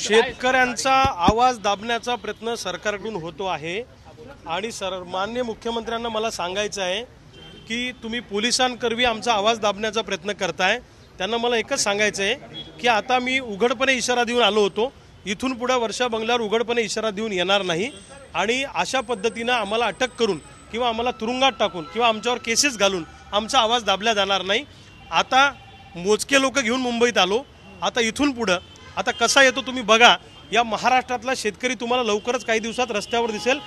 शेतकऱ्यांचा आवाज दाबण्याचा प्रयत्न सरकारकडून होतो आहे. आणि सर मान्य मुख्यमंत्र्यांना मला सांगायचं आहे की तुम्ही पोलिसांकरवी आमचा आवाज दाबण्याचा प्रयत्न करताय. त्यांना मला एकच सांगायचं आहे की आता मी उघडपणे इशारा देऊन आलो होतो. इथून पुढे वर्षा बंगल्यावर उघडपणे इशारा देऊन येणार नाही. आणि अशा पद्धतीनं आम्हाला अटक करून किंवा आम्हाला तुरुंगात टाकून किंवा आमच्यावर केसेस घालून आमचा आवाज दाबला जाणार नाही. आता मोजके लोक घेऊन मुंबईत आलो. आता इथून पुढं आता कसा येतो तुम्ही बघा. या महाराष्ट्रातला शेतकरी तुम्हाला लवकरच काही दिवसात रस्त्यावर दिसेल.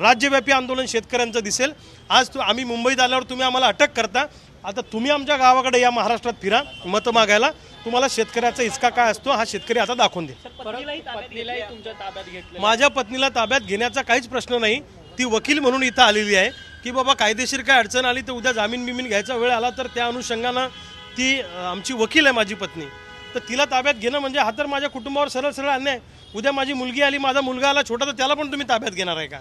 राज्यव्यापी आंदोलन शेतकऱ्यांचं दिसेल. आज तू आम्ही मुंबईत आल्यावर तुम्ही आम्हाला अटक करता. आता तुम्ही आमच्या गावाकडे या महाराष्ट्रात फिरा मतं मागायला. तुम्हाला शेतकऱ्याचा हिसका काय असतो हा शेतकरी आता दाखवून दे. पत्नीलाही पत्नीलाही तुमच्या ताब्यात घेतलं माझ्या पत्नीला ताब्यात घेण्याचा काहीच प्रश्न नाही. ती वकील म्हणून इथं आलेली आहे की बाबा कायदेशीर काय अडचण आली तर उद्या जामीन बिमीन घ्यायचा वेळ आला तर त्या अनुषंगानं ती आमची वकील आहे माझी पत्नी. तर तिला ताब्यात घेणं म्हणजे हा तर माझ्या कुटुंबावर सरळ सरळ अन्याय. आहे. उद्या माझी मुलगी आली माझा मुलगा आला छोटा तर त्याला पण तुम्ही ताब्यात घेणार आहे का?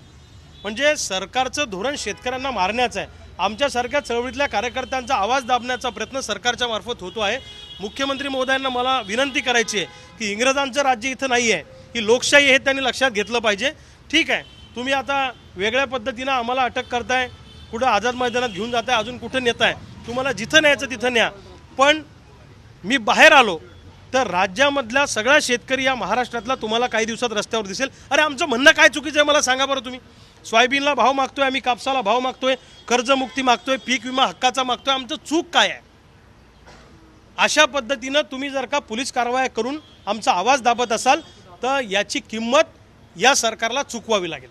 म्हणजे सरकारचं धोरण शेतकऱ्यांना मारण्याचं आहे. आमच्यासारख्या चळवळीतल्या कार्यकर्त्यांचा आवाज दाबण्याचा प्रयत्न सरकारच्या मार्फत होतो आहे. मुख्यमंत्री महोदयांना मला विनंती करायची आहे की इंग्रजांचं राज्य इथं नाही आहे. ही लोकशाही हे त्यांनी लक्षात घेतलं पाहिजे. ठीक आहे तुम्ही आता वेगळ्या पद्धतीनं आम्हाला अटक करताय कुठं आझाद मैदानात घेऊन जाताय अजून कुठं नेताय तुम्हाला जिथं न्यायचं तिथं न्या. पण मी बाहेर आलो तर राज्यामधला सगळा शेतकरी या महाराष्ट्रातला तुम्हाला काही दिवसात रस्त्यावर दिसेल. अरे आमचं म्हणणं काय चुकीचं आहे? मला सांगा बरं तुम्ही. सोयाबीनला भाव मागतोय आम्ही कापसाला भाव मागतोय कर्जमुक्ती मागतोय पीक विमा हक्काचा मागतोय. आमचं चूक काय आहे? अशा पद्धतीनं तुम्ही जर का पोलीस कारवाया करून आमचा आवाज दाबत असाल तर याची किंमत या सरकारला चुकवावी लागेल.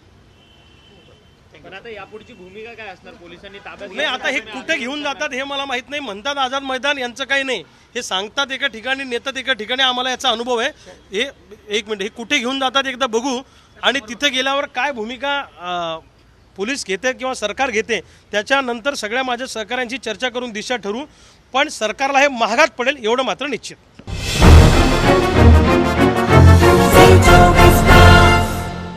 पण आता यापुढची भूमिका काय असणार? पोलिसांनी ताब्यात नाही आता हे कुठे घेऊन जातात हे मला माहीत नाही. म्हणतात आझाद मैदान यांचं काही नाही. हे सांगतात एका ठिकाणी नेतात एका ठिकाणी आम्हाला याचा अनुभव आहे. हे एक मिनिट हे कुठे घेऊन जातात एकदा बघू. आणि तिथे गेल्यावर काय भूमिका पोलीस घेते किंवा सरकार घेते त्याच्यानंतर सगळ्या माझ्या सहकाऱ्यांची चर्चा करून दिशा ठरू. पण सरकारला हे महागात पडेल एवढं मात्र निश्चित.